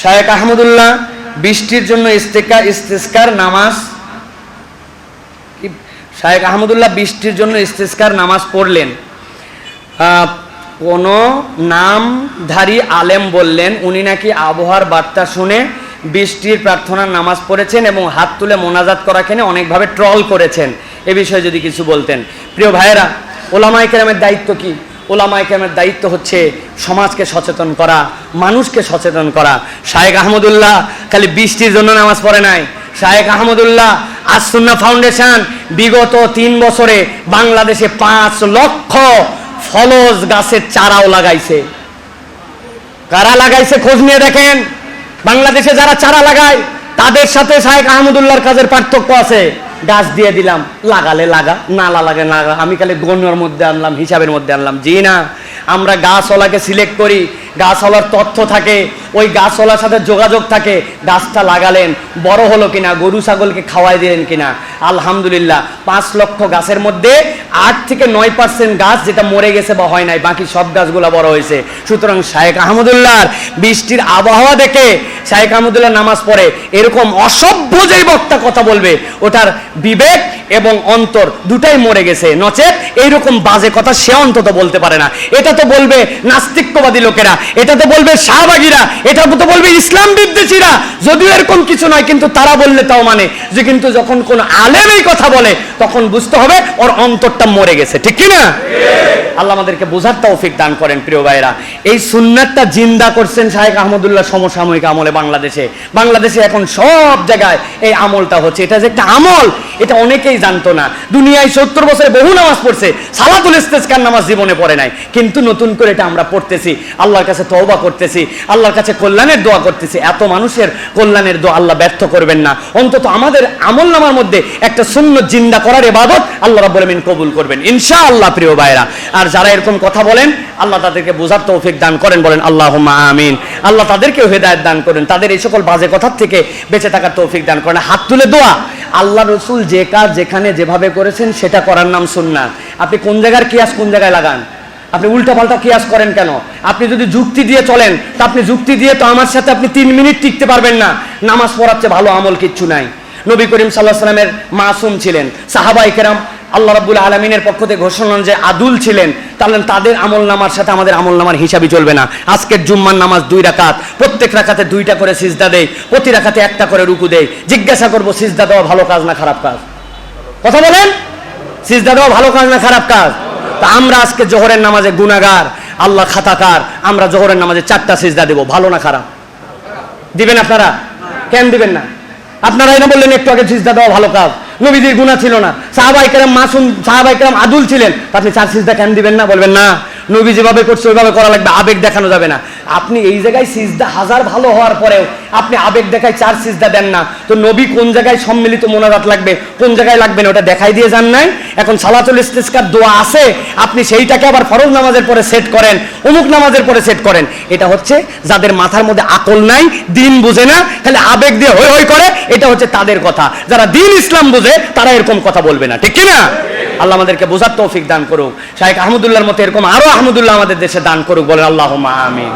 শায়েক আহমদুল্লাহ বৃষ্টির জন্য ইস্তেকা ইস্তেস্কার নামাজ শায়েক আহমদুল্লাহ বৃষ্টির জন্য ইস্তেস্কার নামাজ পড়লেন। কোনো নামধারী আলেম বললেন, উনি নাকি আবহাওয়ার বার্তা শুনে বৃষ্টির প্রার্থনার নামাজ পড়েছেন এবং হাত তুলে মোনাজাত করাকে নিয়ে অনেকভাবে ট্রল করেছেন। এ বিষয়ে যদি কিছু বলতেন। প্রিয় ভাইয়েরা ওলামাই কেরামের দায়িত্ব কি? ওলামাই কেরামের দায়িত্ব হচ্ছে সমাজকে সচেতন করা, মানুষকে সচেতন করা। শায়েক আহমদুল্লাহ খালি বৃষ্টির জন্য নামাজ পড়ে নাই। শায়েক আহমদুল্লাহ আসুন্না ফাউন্ডেশন বিগত তিন বছরে বাংলাদেশে পাঁচ লক্ষ ফলজ গাছের চারাও লাগাইছে। কারা লাগাইছে খোঁজ নিয়ে দেখেন। বাংলাদেশে যারা চারা লাগায়, তাদের সাথে শাহেক আহমদুল্লাহর কাজের পার্থক্য আছে। গাছ দিয়ে দিলাম, লাগালে লাগা, নালা লাগে লাগা আমি খালি গণ্যর মধ্যে আনলাম, হিসাবের মধ্যে আনলাম। জি না, আমরা গাছওয়ালাকে সিলেক্ট করি, গাছওয়ালার তথ্য থাকে, ওই গাছওয়ালার সাথে যোগাযোগ থাকে, গাছটা লাগালেন, বড় হলো কিনা, গরু, ছাগলকে খাওয়াই দিলেন কিনা। আলহামদুলিল্লাহ, পাঁচ লক্ষ গাছের মধ্যে আট থেকে নয় পার্সেন্ট গাছ যেটা মরে গেছে বা হয় নাই, বাকি সব গাছগুলো বড় হয়েছে। সুতরাং শায়েক আহমদুল্লাহর বৃষ্টির আবহাওয়া দেখে শায়েক আহমদুল্লাহ নামাজ পড়ে এরকম অসভ্য যেই বক্তা কথা বলবে, ওটার বিবেক এবং অন্তর দুটাই মরে গেছে। নচেত এইরকম বাজে কথা সে অন্তত বলতে পারে না। এটা তো বলবে নাস্তিক্যবাদী লোকেরা, এটা তো বলবে শাহবাগীরা, এটা তো বলবে ইসলাম বিদ্বেষীরা। যদিও এরকম কিছু নয়, কিন্তু তারা বললে তাও মানে যে কিন্তু যখন কোন আলেম এই কথা বলে তখন বুঝতে হবে ওর অন্তরটা মরে গেছে। ঠিক কি না আল্লাহ আমাদেরকে বোঝার তৌফিক দান করেন প্রিয় ভাইরা এই সুন্নাতটা জিন্দা করছেন শাহেক আহমদুল্লাহ সমসাময়িক আমলে বাংলাদেশে। বাংলাদেশে এখন সব জায়গায় এই আমলটা হচ্ছে। এটা যে একটা আমল এটা অনেকেই জানতো না। দুনিয়ায় সত্তর বছরে বহু নামাজ পড়ছে সালাতুল ইস্তেসকার নামাজ জীবনে পড়ে নাই। কিন্তু নতুন করে এটা আমরা পড়তেছি আল্লাহর কাছে তওবা করতেছি আল্লাহর কাছে কল্যাণের দোয়া করতেছি। এত মানুষের কল্যাণের দোয়া আল্লাহ ব্যর্থ করবেন না। অন্তত আমাদের আমল নামার মধ্যে একটা শূন্য জিন্দা করার এবাদত আল্লাহ রাব্বুল কবুল করবেন। ইনশা আল্লাহ প্রিয় ভাইরা আর যারা এরকম কথা বলেন, আল্লাহ তাদেরকে বোঝার তৌফিক দান করেন, বলেন আল্লাহ আমিন। আল্লাহ তাদেরকেও হেদায়েত দান করেন, তাদের এই সকল বাজে কথার থেকে বেঁচে থাকার তৌফিক দান করেন। হাত তুলে দোয়া। আল্লাহ রসুল যে কাজ যেখানে যেভাবে করেছেন, সেটা করার নাম সুন্নাত। আপনি কোন জায়গার কিয়াস কোন জায়গায় লাগান? আপনি উল্টা পাল্টা কিয়াস করেন কেন? আপনি যদি যুক্তি দিয়ে চলেন, তা আপনি যুক্তি দিয়ে তো আমার সাথে আপনি তিন মিনিট টিকতে পারবেন না। নামাজ পড়াচ্ছে ভালো আমল কিচ্ছু নাই। নবী করিম সাল্লাহ সাল্লামের মাসুম ছিলেন। সাহাবাই কেরাম আল্লাহ রাব্বুল আলমিনের পক্ষ থেকে ঘোষণা যে আদুল ছিলেন। তাহলে তাদের আমল নামার সাথে আমাদের আমল নামার হিসাবই চলবে না। আজকের জুম্মার নামাজ দুই রাকাত, প্রত্যেক রাখাতে দুইটা করে সিজদা দেয়, প্রতি রাখাতে একটা করে রুকু দেয়। জিজ্ঞাসা করব, সিজদা দেওয়া ভালো কাজ না খারাপ কাজ? কথা বলেন? সিজদা দেওয়া ভালো কাজ না খারাপ কাজ? তা আমরা আজকে জোহরের নামাজে গুনাগার আল্লাহ খাতাকার, আমরা জোহরের নামাজে চারটা সিজদা দেবো, ভালো না খারাপ? দিবেন আপনারা? কেন দিবেন না? আপনারাই এটা বললেন, একটু আগে সিজদা দেওয়া ভালো কাজ। নবীজির গুণা ছিল না। সাহাবাই কেরাম মাসুম, সাহাবাই কেরাম আদুল ছিলেন। আপনি চার সিজদা কেন দিবেন না? বলবেন, না। নবী যেভাবে করছে, ওইভাবে করা লাগবে। আবেগ দেখানো যাবে না। আপনি এই জায়গায় সিজদা হাজার ভালো হওয়ার পরেও আপনি আবেগ দেখায় চার সিজদা দেন না। তো নবী কোন জায়গায় সম্মিলিত মোনাজাত লাগবে, কোন জায়গায় লাগবে না, ওটা দেখাই দিয়ে যান নাই? এখন সালাতুল ইস্তিসকার দোয়া আছে, আপনি সেইটাকে আবার ফরজ নামাজের পরে সেট করেন, অমুক নামাজের পরে সেট করেন। এটা হচ্ছে যাদের মাথার মধ্যে আকল নাই, দিন বুঝে না, খালি আবেগ দিয়ে হই হই করে, এটা হচ্ছে তাদের কথা। যারা দিন ইসলাম বুঝে, তারা এরকম কথা বলবে না, ঠিক কি না আল্লাহ আমাদেরকে বোঝার তৌফিক দান করুক। শাহেক আহমদুল্লাহর মতো এরকম আরও আহমদুল্লাহ আমাদের দেশে দান করুক, বলেন আল্লাহ আমিন।